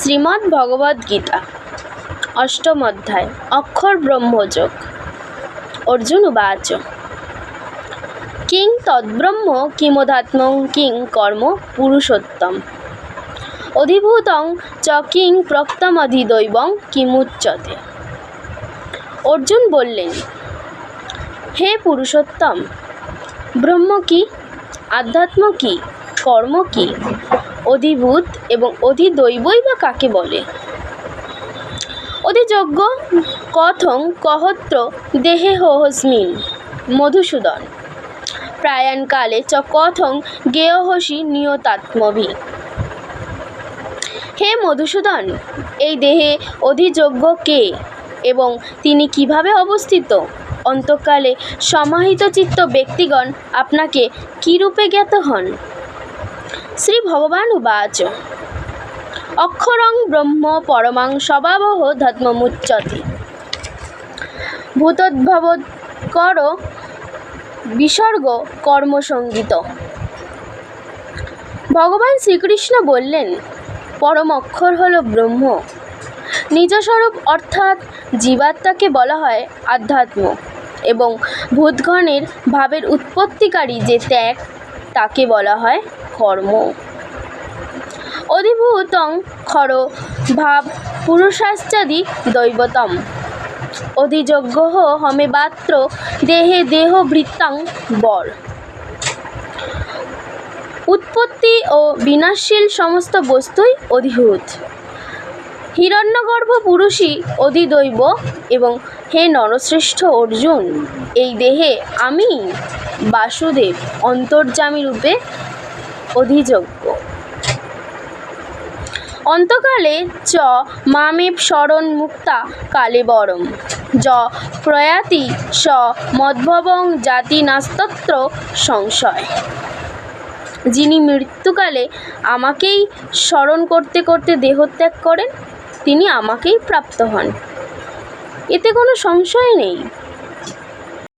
শ্রীমদ্ ভগবদ্ গীতা, অষ্টম অধ্যায়, অক্ষর ব্রহ্মযোগ, অর্জুন উবাচ। কিং তদ্ব্রহ্ম কিমধাত্মং কিং কর্ম পুরুষোত্তম। অধিভূতং চ কিং প্রক্তমধিদৈবং কিমুচ্চতে অর্জুন বললেন, হে পুরুষোত্তম, ব্রহ্ম কি, আধ্যাত্ম কি কর্ম কি? অধিভূত এবং অধিদৈবই বা কাকে বলে? অধিযজ্ঞ কথং কহত্র দেহে হোহস্মিন, মধুসূদন। প্রায়াণকালে চ কথং গেয়হসি নিয়তাত্মভি। হে মধুসূদন, এই দেহে অধিযোগ্য কে এবং তিনি কীভাবে অবস্থিত? অন্তকালে সমাহিত চিত্ত ব্যক্তিগণ আপনাকে কী রূপে জ্ঞাত হন? শ্রী ভগবান উবাচ। অক্ষরং ব্রহ্ম পরমাং স্বভাবহ ধর্মমুচ্যতে। ভূতদ্ভবৎকর বিসর্গ কর্মসঙ্গীত ভগবান শ্রীকৃষ্ণ বললেন, পরম অক্ষর হল ব্রহ্ম। নিজস্বরূপ অর্থাৎ জীবাত্মাকে বলা হয় আধ্যাত্ম এবং ভূতগণের ভাবের উৎপত্তিকারী যে ত্যাগ তাকে বলা হয় কর্ম। অধিভূতং খর ভাব পুরুষাশ্চাদি দৈবতম। অধিযজ্ঞ হমে বাত্র দেহে দেহ বৃত্তাং বর। উৎপত্তি ও বিনাশশীল সমস্ত বস্তুই অধিভূত। হিরণ্যগর্ভ পুরুষই অধিদৈব এবং হে নরশ্রেষ্ঠ অর্জুন, এই দেহে আমি বাসুদেব অন্তর্যামী রূপে অধিযোগ্য। অন্তকালে চ মামেব শরণ মুক্তা কালে বরম। য প্রয়াতি স মদ্ভবং জাতি নাস্তত্র সংশয়। যিনি মৃত্যুকালে আমাকেই স্মরণ করতে করতে দেহত্যাগ করেন, তিনি আমাকেই প্রাপ্ত হন। এতে কোনো সংশয় নেই।